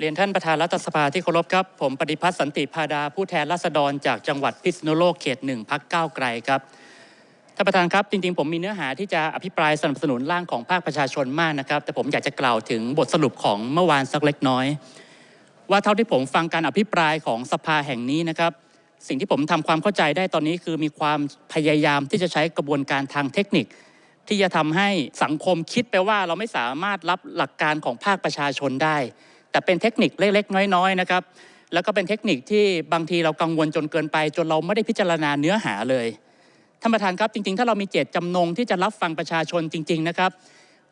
เรียนท่านประธานรัฐสภาที่เคารพครับ ผมปฏิพัฒน์สันติพาดาผู้แทนราษฎรจากจังหวัดพิษณุโลกเขตหนึ่งพักก้าวไกลครับท่านประธานครับจริงๆ ผมมีเนื้อหาที่จะอภิปรายสนับสนุนร่างของภาคประชาชนมากนะครับ แต่ผมอยากจะกล่าวถึงบทสรุปของเมื่อวานสักเล็กน้อย ว่าเท่าที่ผมฟังการอภิปรายของสภาแห่งนี้นะครับ สิ่งที่ผมทำความเข้าใจได้ตอนนี้คือมีความพยายามที่จะใช้กระบวนการทางเทคนิค ที่จะทำให้สังคมคิดไปว่าเราไม่สามารถรับหลักการของภาคประชาชนได้ แต่เป็นเทคนิคเล็กๆน้อยๆนะครับแล้วก็เป็นเทคนิคที่บางทีเรากังวลจนเกินไป จนเราไม่ได้พิจารณาเนื้อหาเลยท่านประธานครับจริงๆ ถ้าเรามีเจตจำนงที่จะรับฟังประชาชนจริง ๆนะครับ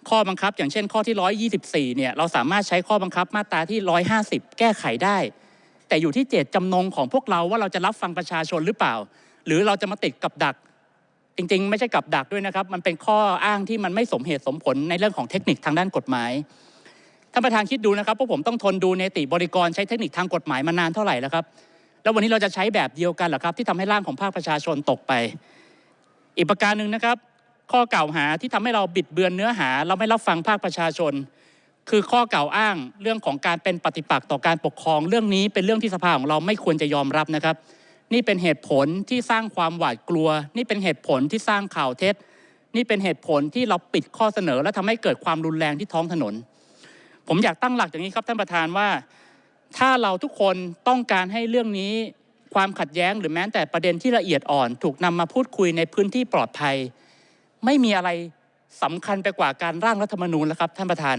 ข้อบังคับอย่างเช่นข้อที่ 124 เนี่ยเราสามารถใช้ข้อบังคับมาตราที่ 150 แก้ไขได้ แต่อยู่ที่เจตจำนงของพวกเราว่าเราจะรับฟังประชาชนหรือเปล่า หรือเราจะมาติดกับดัก จริงๆ ไม่ใช่กับดักด้วยนะครับ มันเป็นข้ออ้างที่มันไม่สมเหตุสมผลในเรื่องของเทคนิคทางด้านกฎหมาย ท่านประธานคิดดูนะครับพวกผมต้องทนดูเนติบริกรใช้เทคนิคทางกฎหมายมานานเท่าไหร่แล้วครับแล้ววันนี้เราจะใช้แบบเดียวกันเหรอครับ ที่ทำให้ร่างของภาคประชาชนตกไป อีกประการหนึ่งนะครับ ข้อกล่าวหาที่ทำให้เราบิดเบือนเนื้อหา เราไม่รับฟังภาคประชาชน คือข้อกล่าวอ้างเรื่องของการเป็นปฏิปักษ์ต่อการปกครองเรื่องนี้เป็นเรื่องที่สภาของเราไม่ควรจะยอมรับนะครับ นี่เป็นเหตุผลที่สร้างความหวาดกลัว นี่เป็นเหตุผลที่สร้างข่าวเท็จ นี่เป็นเหตุผลที่เราปิดข้อเสนอ และทำให้เกิดความรุนแรงที่ท้องถนน ผมอยากตั้งหลักอย่างนี้ครับท่านประธานว่า ถ้าเราทุกคนต้องการให้เรื่องนี้ความขัดแย้งหรือแม้แต่ประเด็นที่ละเอียดอ่อน ถูกนำมาพูดคุยในพื้นที่ปลอดภัย ไม่มีอะไรสำคัญไปกว่าการร่างรัฐธรรมนูญแล้วครับท่านประธาน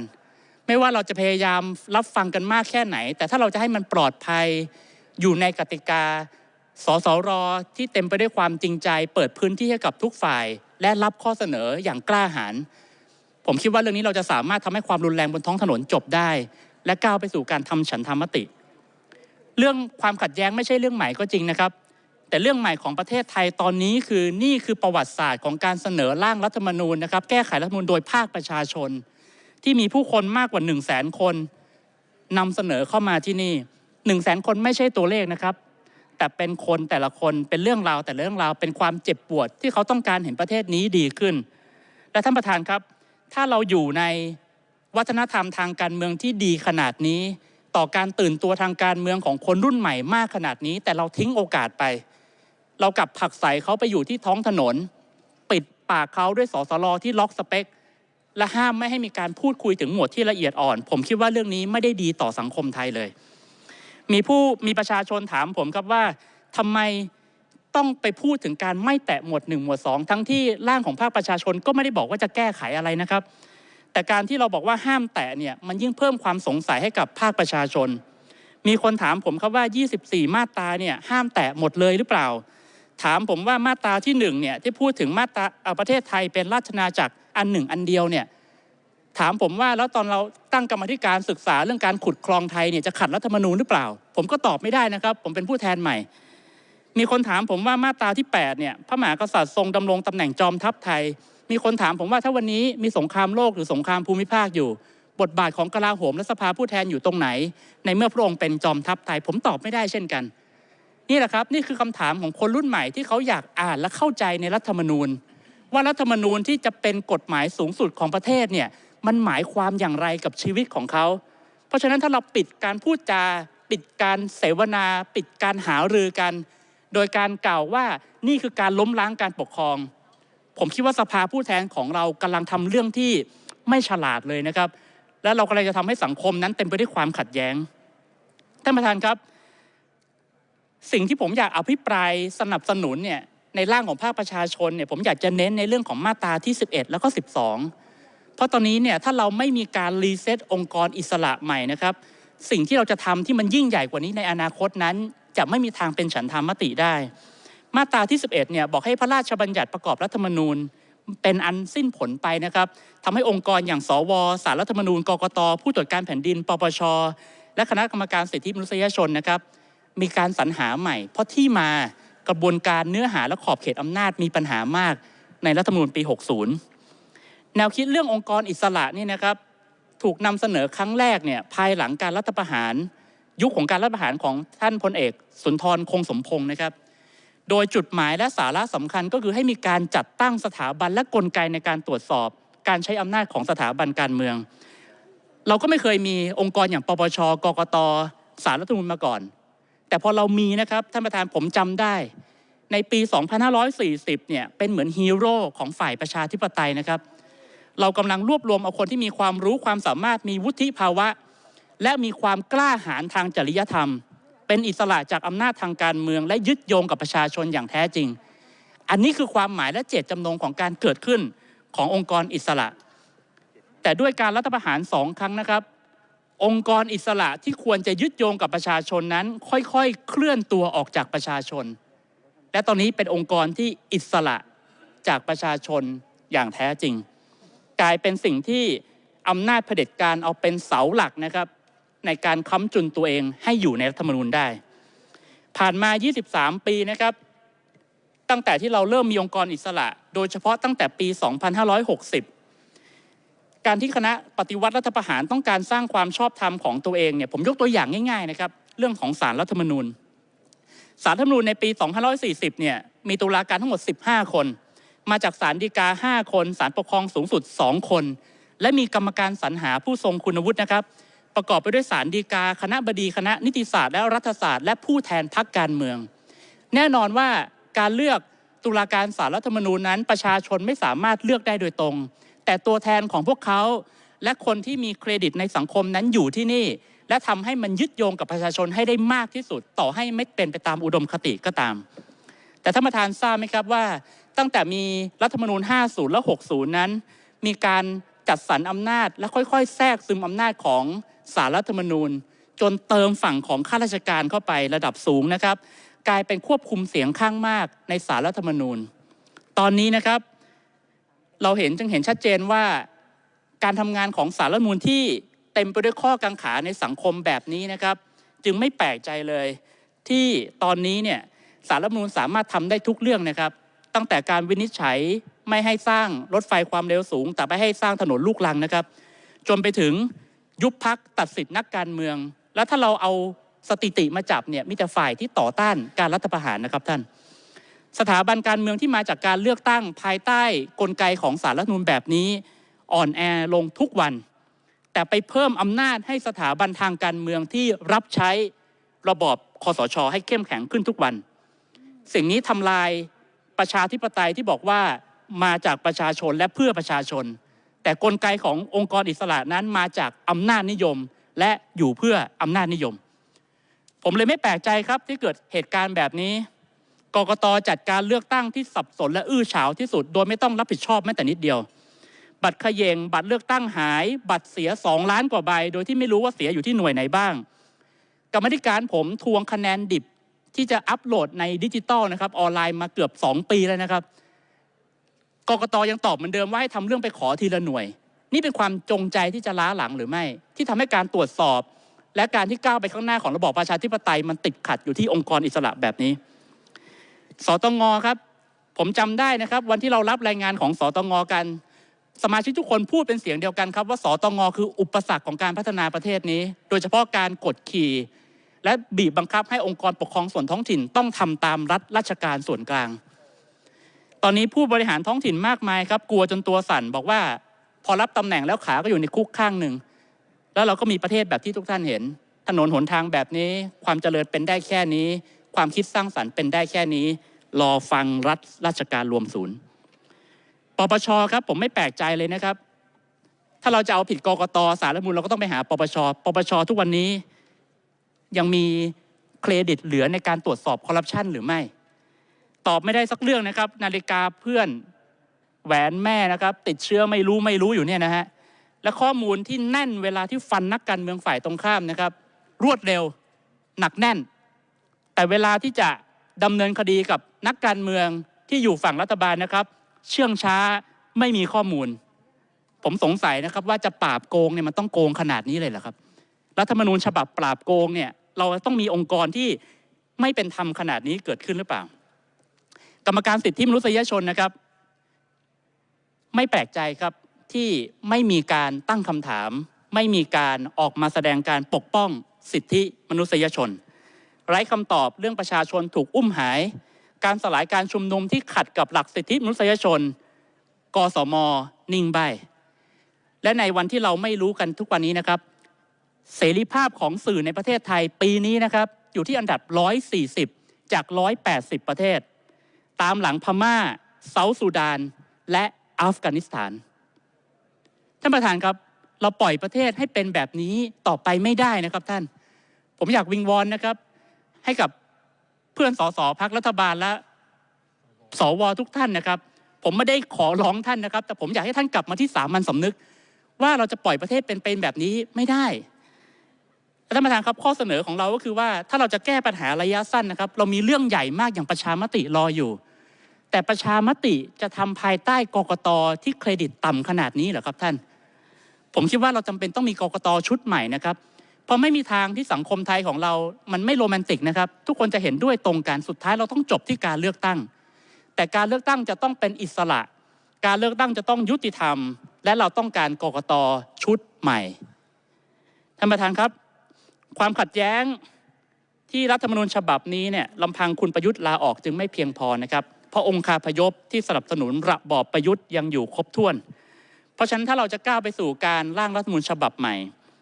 ไม่ว่าเราจะพยายามรับฟังกันมากแค่ไหน แต่ถ้าเราจะให้มันปลอดภัยอยู่ในกติกาสสรที่เต็มไปด้วยความจริงใจ เปิดพื้นที่ให้กับทุกฝ่าย และรับข้อเสนออย่างกล้าหาญ ผมคิดว่าเรื่องนี้เราจะสามารถทำให้ความรุนแรงบนท้องถนนจบได้ และก้าวไปสู่การทำฉันทามติ เรื่องความขัดแย้งไม่ใช่เรื่องใหม่ก็จริงนะครับ แต่เรื่องใหม่ของประเทศไทยตอนนี้คือนี่คือประวัติศาสตร์ของการเสนอร่างรัฐธรรมนูญนะครับ แก้ไขรัฐธรรมนูญโดยภาคประชาชน ที่มีผู้คนมากกว่า1 0 0 0 0แสนคนนำเสนอเข้ามาที่นี่1 0 0 0 0แสนคนไม่ใช่ตัวเลขนะครับแต่เป็นคนแต่ละคนเป็นเรื่องราวแต่เรื่องราวเป็นความเจ็บปวดที่เขาต้องการเห็นประเทศนี้ดีขึ้น และท่านประธานครับ ถ้าเราอยู่ในวัฒนธรรมทางการเมืองที่ดีขนาดนี้ ต่อการตื่นตัวทางการเมืองของคนรุ่นใหม่มากขนาดนี้ แต่เราทิ้งโอกาสไป เรากลับผักใส่เขาไปอยู่ที่ท้องถนน ปิดปากเขาด้วยสสรที่ล็อกสเปค และห้ามไม่ให้มีการพูดคุยถึงหมวดที่ละเอียดอ่อน ผมคิดว่าเรื่องนี้ไม่ได้ดีต่อสังคมไทยเลย มีผู้มีประชาชนถามผมครับว่าทำไม ต้องไปพูดถึงการไม่แตะหมวดหนึ่งหมวดสองทั้งที่ร่างของภาคประชาชนก็ไม่ได้บอกว่าจะแก้ไขอะไรนะครับ แต่การที่เราบอกว่าห้ามแตะเนี่ยมันยิ่งเพิ่มความสงสัยให้กับภาคประชาชน มีคนถามผมครับว่า 24 มาตราเนี่ยห้ามแตะหมดเลยหรือเปล่า ถามผมว่ามาตราที่หนึ่งเนี่ยที่พูดถึงมาตราประเทศไทยเป็นราชนาจักรอันหนึ่งอันเดียวเนี่ยถามผมว่าแล้วตอนเราตั้งกรรมธิการศึกษาเรื่องการขุดคลองไทยเนี่ยจะขัดรัฐธรรมนูญหรือเปล่า ผมก็ตอบไม่ได้นะครับ ผมเป็นผู้แทนใหม่ มีคนถามผมว่ามาตราที่8เนี่ยพระมหากษัตริย์ทรงดำรงตำแหน่งจอมทัพไทย มีคนถามผมว่าถ้าวันนี้มีสงครามโลกหรือสงครามภูมิภาคอยู่ บทบาทของกลาโหมและสภาผู้แทนอยู่ตรงไหน ในเมื่อพระองค์เป็นจอมทัพไทย ผมตอบไม่ได้เช่นกัน นี่แหละครับนี่คือคำถามของคนรุ่นใหม่ที่เขาอยากอ่านและเข้าใจในรัฐธรรมนูญ ว่ารัฐธรรมนูญที่จะเป็นกฎหมายสูงสุดของประเทศเนี่ยมันหมายความอย่างไรกับชีวิตของเขาเพราะฉะนั้นถ้าเราปิดการพูดจา ปิดการเสวนา ปิดการหารือกัน โดยการกล่าวว่านี่คือการล้มล้างการปกครอง ผมคิดว่าสภาผู้แทนของเรากำลังทำเรื่องที่ไม่ฉลาดเลยนะครับ และเรากำลังจะทำให้สังคมนั้นเต็มไปด้วยความขัดแย้งท่านประธานครับ สิ่งที่ผมอยากอภิปรายสนับสนุนเนี่ยในร่างของภาคประชาชนเนี่ยผมอยากจะเน้นในเรื่องของมาตราที่ 11 แล้วก็ 12 เพราะตอนนี้เนี่ยถ้าเราไม่มีการรีเซ็ตองค์กรอิสระใหม่นะครับ สิ่งที่เราจะทำที่มันยิ่งใหญ่กว่านี้ในอนาคตนั้น จะไม่มีทางเป็นฉันทามติได้ มาตราที่ 11เนี่ยบอกให้พระราชบัญญัติประกอบรัฐธรรมนูญเป็นอันสิ้นผลไปนะครับทำให้องค์กรอย่างสวสารรัฐธรรมนูญกกตผู้ตรวจการแผ่นดิน ปปช และคณะกรรมการสิทธิมนุษยชนนะครับ มีการสรรหาใหม่ เพราะที่มากระบวนการเนื้อหาและขอบเขตอำนาจมีปัญหามากในรัฐธรรมนูญปี 60 แนวคิดเรื่ององค์กรอิสระนี่นะครับ ถูกนำเสนอครั้งแรกเนี่ยภายหลังการรัฐประหาร ยุคของการรัฐประหารของท่านพลเอกสุนทรคงสมพงศ์นะครับ โดยจุดหมายและสาระสำคัญก็คือให้มีการจัดตั้งสถาบันและกลไกในการตรวจสอบ การใช้อำนาจของสถาบันการเมือง เราก็ไม่เคยมีองค์กรอย่างปปชกกตสารรัฐธรรมนูญมาก่อน แต่พอเรามีนะครับท่านประธานผมจำได้ ในปี 2540 เนี่ยเป็นเหมือนฮีโร่ของฝ่ายประชาธิปไตยนะครับ เรากำลังรวบรวมเอาคนที่มีความรู้ความสามารถมีวุฒิภาวะ และมีความกล้าหาญทางจริยธรรม เป็นอิสระจากอำนาจทางการเมือง และยึดโยงกับประชาชนอย่างแท้จริง อันนี้คือความหมายและเจตจำนงของการเกิดขึ้นขององค์กรอิสระ แต่ด้วยการรัฐประหารสองครั้งนะครับ องค์กรอิสระที่ควรจะยึดโยงกับประชาชนนั้น ค่อยๆ เคลื่อนตัวออกจากประชาชน และตอนนี้เป็นองค์กรที่อิสระจากประชาชนอย่างแท้จริง กลายเป็นสิ่งที่อำนาจเผด็จการเอาเป็นเสาหลักนะครับ ในการค้ำจุนตัวเองให้อยู่ในรัฐธรรมนูญได้ ผ่านมา 23 ปีนะครับ ตั้งแต่ที่เราเริ่มมีองค์กรอิสระ โดยเฉพาะตั้งแต่ปี 2560 การที่คณะปฏิวัติรัฐประหารต้องการสร้างความชอบธรรมของตัวเองเนี่ยผมยกตัวอย่างง่ายๆนะครับเรื่องของสารรัฐธรรมนูญสารรัฐธรรมนูญในปี 2540 เนี่ยมีตุลาการทั้งหมด 15 คน มาจากสารดีกา 5 คนสารปกครองสูงสุด 2 คน และมีกรรมการสรรหาผู้ทรงคุณวุฒินะครับ ประกอบไปด้วยสารดีกา คณะบดีคณะนิติศาสตร์และรัฐศาสตร์และผู้แทนพรรคการเมือง แน่นอนว่าการเลือกตุลาการสารรัฐธรรมนูญนั้น ประชาชนไม่สามารถเลือกได้โดยตรง แต่ตัวแทนของพวกเขา และคนที่มีเครดิตในสังคมนั้นอยู่ที่นี่ และทำให้มันยึดโยงกับประชาชนให้ได้มากที่สุด ต่อให้ไม่เป็นไปตามอุดมคติก็ตาม แต่ท่านประธานทราบไหมครับว่า ตั้งแต่มีรัฐธรรมนูญ 50 และ 60 นั้น มีการจัดสรรอำนาจและค่อยๆ แทรกซึมอำนาจของ สารรัฐมนูญ จนเติมฝั่งของข้าราชการเข้าไประดับสูงนะครับ กลายเป็นควบคุมเสียงข้างมากในสารรัฐมนูญ ตอนนี้นะครับ เราเห็นจึงเห็นชัดเจนว่าการทำงานของสารรัฐมนูญที่เต็มไปด้วยข้อกังขาในสังคมแบบนี้นะครับ จึงไม่แปลกใจเลย ที่ตอนนี้เนี่ยสารรัฐมนูญสามารถทำได้ทุกเรื่องนะครับ ตั้งแต่การวินิจฉัยไม่ให้สร้างรถไฟความเร็วสูง แต่ไม่ให้สร้างถนนลูกรังนะครับ จนไปถึง ยุบพักตัดสิทธินักการเมือง แล้วถ้าเราเอาสถิติมาจับเนี่ยมีแต่ฝ่ายที่ต่อต้านการรัฐประหารนะครับท่าน สถาบันการเมืองที่มาจากการเลือกตั้งภายใต้กลไกของสารรัฐธรรมนูญแบบนี้ อ่อนแอลงทุกวัน แต่ไปเพิ่มอำนาจให้สถาบันทางการเมืองที่รับใช้ระบอบคอสชให้เข้มแข็งขึ้นทุกวัน สิ่งนี้ทำลายประชาธิปไตยที่บอกว่ามาจากประชาชนและเพื่อประชาชน แต่กลไกขององค์กรอิสระนั้นมาจากอำนาจนิยม และอยู่เพื่ออำนาจนิยม ผมเลยไม่แปลกใจครับที่เกิดเหตุการณ์แบบนี้กกตจัดการเลือกตั้งที่สับสนและอื้อฉาวที่สุด โดยไม่ต้องรับผิดชอบแม้แต่นิดเดียว บัตรเขยงบัตรเลือกตั้งหาย บัตรเสีย2ล้านกว่าใบ โดยที่ไม่รู้ว่าเสียอยู่ที่หน่วยไหนบ้าง กรรมธิการผมทวงคะแนนดิบที่จะอัปโหลดในดิจิตอลนะครับออนไลน์มาเกือบ 2 ปีแล้วนะครับ กกตยังตอบเหมือนเดิมว่าให้ทำเรื่องไปขอทีละหน่วย นี่เป็นความจงใจที่จะล้าหลังหรือไม่ ที่ทำให้การตรวจสอบ และการที่ก้าวไปข้างหน้าของระบอบประชาธิปไตยมันติดขัดอยู่ที่องค์กรอิสระแบบนี้ สตงครับผมจำได้นะครับ วันที่เรารับรายงานของสตงกัน สมาชิกทุกคนพูดเป็นเสียงเดียวกันครับ ว่าสตงคืออุปสรรคของการพัฒนาประเทศนี้ โดยเฉพาะการกดขี่ และบีบบังคับให้องค์กรปกครองส่วนท้องถิ่นต้องทำตามรัฐราชการส่วนกลาง ตอนนี้ผู้บริหารท้องถิ่นมากมายครับกลัวจนตัวสั่นบอกว่า พอรับตำแหน่งแล้วขาก็อยู่ในคุกข้างหนึ่ง แล้วเราก็มีประเทศแบบที่ทุกท่านเห็น ถนนหนทางแบบนี้ ความเจริญเป็นได้แค่นี้ ความคิดสร้างสรรค์เป็นได้แค่นี้ รอฟังรัฐราชการรวมศูนย์ปปชครับผมไม่แปลกใจเลยนะครับ ถ้าเราจะเอาผิดกกตสารรัฐมนูลเราก็ต้องไปหาปปชปปชทุกวันนี้ยังมีเครดิตเหลือในการตรวจสอบคอร์รัปชันหรือไม่ ตอบไม่ได้สักเรื่องนะครับ นาฬิกาเพื่อนแหวนแม่นะครับ ติดเชื้อไม่รู้ไม่รู้อยู่เนี่ยนะฮะและข้อมูลที่แน่นเวลาที่ฟันนักการเมืองฝ่ายตรงข้ามนะครับ รวดเร็วหนักแน่น แต่เวลาที่จะดำเนินคดีกับนักการเมืองที่อยู่ฝั่งรัฐบาลนะครับ เชื่องช้าไม่มีข้อมูล ผมสงสัยนะครับว่าจะปราบโกงเนี่ยมันต้องโกงขนาดนี้เลยเหรอครับรัฐธรรมนูญฉบับปราบโกงเนี่ยเราต้องมีองค์กรที่ไม่เป็นธรรมขนาดนี้เกิดขึ้นหรือเปล่า กรรมการสิทธิมนุษยชนนะครับ ไม่แปลกใจครับที่ไม่มีการตั้งคำถาม ไม่มีการออกมาแสดงการปกป้องสิทธิมนุษยชน ไร้คำตอบเรื่องประชาชนถูกอุ้มหาย การสลายการชุมนุมที่ขัดกับหลักสิทธิมนุษยชน กสม นิ่งใบ และในวันที่เราไม่รู้กันทุกวันนี้นะครับ เสรีภาพของสื่อในประเทศไทยปีนี้นะครับ อยู่ที่อันดับ 140 จาก 180 ประเทศ ตามหลังพม่าเซาท์ซูดาน และอัฟกานิสถาน ท่านประธานครับเราปล่อยประเทศให้เป็นแบบนี้ต่อไปไม่ได้นะครับท่าน ผมอยากวิงวอนนะครับ ให้กับเพื่อนสสพักรัฐบาลและสวทุกท่านนะครับ ผมไม่ได้ขอร้องท่านนะครับ แต่ผมอยากให้ท่านกลับมาที่สามัญสำนึก ว่าเราจะปล่อยประเทศเป็นเป็นแบบนี้ไม่ได้ท่านประธานครับข้อเสนอของเราก็คือว่าถ้าเราจะแก้ปัญหาระยะสั้นนะครับ เรามีเรื่องใหญ่มากอย่างประชามติรออยู่ แต่ประชามติจะทำภายใต้กกตที่เครดิตต่ำขนาดนี้เหรอครับท่าน ผมคิดว่าเราจำเป็นต้องมีกกตชุดใหม่นะครับเพราะไม่มีทางที่สังคมไทยของเรา มันไม่โรแมนติกนะครับ ทุกคนจะเห็นด้วยตรงกันสุดท้ายเราต้องจบที่การเลือกตั้ง แต่การเลือกตั้งจะต้องเป็นอิสระ การเลือกตั้งจะต้องยุติธรรม และเราต้องการกกตชุดใหม่ท่านประธานครับ ความขัดแย้งที่รัฐธรรมนูญฉบับนี้เนี่ยลำพังคุณประยุทธ์ลาออกจึงไม่เพียงพอนะครับ พราะองค์คาพยพที่สนับสนุนระบอบประยุทธ์ยังอยู่ครบถ้วน เพราะฉะนั้นถ้าเราจะก้าวไปสู่การร่างรัฐมนูญฉบับใหม่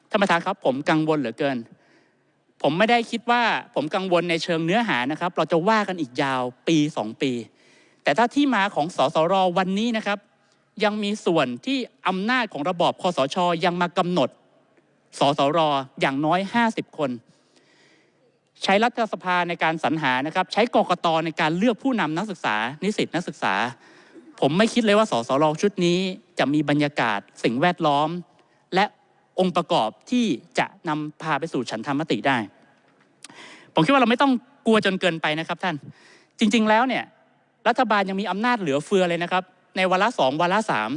ท่านประธานครับผมกังวลเหลือเกิน ผมไม่ได้คิดว่าผมกังวลในเชิงเนื้อหานะครับ เราจะว่ากันอีกยาวปีสองปี แต่ถ้าที่มาของสสรวันนี้นะครับ ยังมีส่วนที่อำนาจของระบอบคอสชยังมากำหนดสสรอย่างน้อย 50 คน ใช้รัฐสภาในการสรรหานะครับ ใช้กกตในการเลือกผู้นำนักศึกษา นิสิตนักศึกษา ผมไม่คิดเลยว่าสสรชุดนี้จะมีบรรยากาศสิ่งแวดล้อม และองค์ประกอบที่จะนำพาไปสู่ฉันธรรมติได้ ผมคิดว่าเราไม่ต้องกลัวจนเกินไปนะครับท่าน จริง ๆ แล้วเนี่ยรัฐบาลยังมีอำนาจเหลือเฟือเลยนะครับ ในวาระสองวาระสาม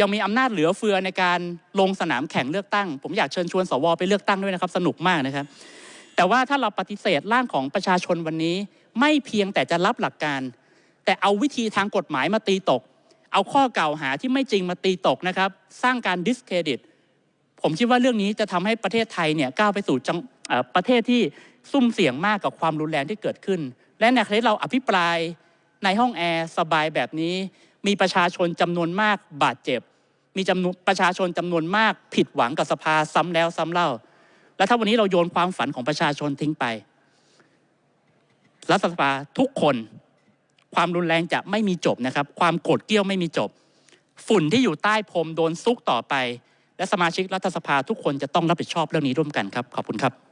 ยังมีอำนาจเหลือเฟือในการลงสนามแข่งเลือกตั้ง ผมอยากเชิญชวนสวไปเลือกตั้งด้วยนะครับ สนุกมากนะครับ แต่ว่าถ้าเราปฏิเสธร่างของประชาชนวันนี้ ไม่เพียงแต่จะรับหลักการ แต่เอาวิธีทางกฎหมายมาตีตก เอาข้อกล่าวหาที่ไม่จริงมาตีตกนะครับ สร้างการดิสเครดิตผมคิดว่าเรื่องนี้จะทำให้ประเทศไทยเนี่ยก้าวไปสู่ประเทศที่ซุ่มเสี่ยงมากกับความรุนแรงที่เกิดขึ้น และในขณะเราอภิปรายในห้องแอร์สบายแบบนี้ มีประชาชนจำนวนมากบาดเจ็บ มีจำนวนประชาชนจำนวนมากผิดหวังกับสภาซ้ำแล้วซ้ำเล่า แล้วถ้าวันนี้เราโยนความฝันของประชาชนทิ้งไป รัฐสภาทุกคนความรุนแรงจะไม่มีจบนะครับ ความโกรธเกลี้ยวไม่มีจบ ฝุ่นที่อยู่ใต้พรมโดนซุกต่อไป และสมาชิกรัฐสภาทุกคนจะต้องรับผิดชอบเรื่องนี้ร่วมกันครับ ขอบคุณครับ